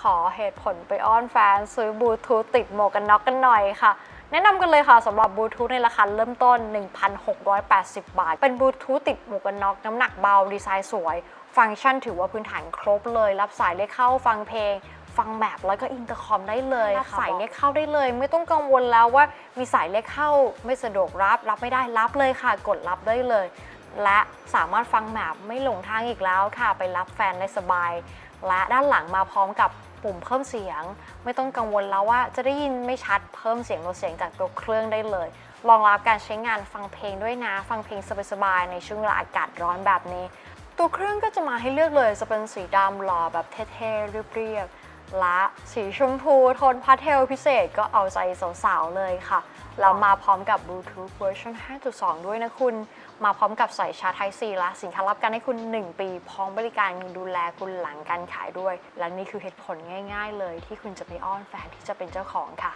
ขอเหตุผลไปอ้อนแฟน ซื้อบลูทูธติดหมวกกันน็อกกันหน่อยค่ะ แนะนำกันเลยค่ะสำหรับบลูทูธในราคาเริ่มต้น 1,680 บาท เป็นบลูทูธติดหมวกกันน็อกน้ำหนักเบาดีไซน์สวย ฟังก์ชันถือว่าพื้นฐานครบเลย รับสายเรียกเข้าฟังเพลงฟังแบบแล้วก็อินเตอร์คอมได้เลยรับสายเรียกเข้าได้เลย ไม่ต้องกังวลแล้วว่ามีสายเรียกเข้าไม่สะดวกรับรับไม่ได้รับเลยค่ะ กดรับได้เลย และสามารถฟังแบบไม่หลงทางอีกแล้วค่ะ ไปรับแฟนได้สบาย และด้านหลังมาพร้อมกับ ปุ่มเพิ่มเสียง ไม่ต้องกังวลแล้วว่าจะได้ยินไม่ชัดเพิ่มเสียงลดเสียงจากตัวเครื่องได้เลยรองรับการใช้งานฟังเพลงด้วยนะ ฟังเพลงสบายๆในช่วงเวลาอากาศร้อนแบบนี้ ตัวเครื่องก็จะมาให้เลือกเลยจะเป็นสีดำหล่อแบบเท่ๆเรียบๆ และสีชมพูโทนพาสเทลพิเศษก็เอาใจสาวๆเลยค่ะ แล้วมาพร้อมกับ Bluetooth เวอร์ชัน5.2 ด้วยนะคุณ มาพร้อมกับสายชาร์จไทซีและสินค้ารับการให้คุณ 1 ปี พร้อมบริการดูแลคุณหลังการขายด้วย และนี่คือเหตุผลง่าย ๆ เลยที่คุณจะไปอ้อนแฟนที่จะเป็นเจ้าของค่ะ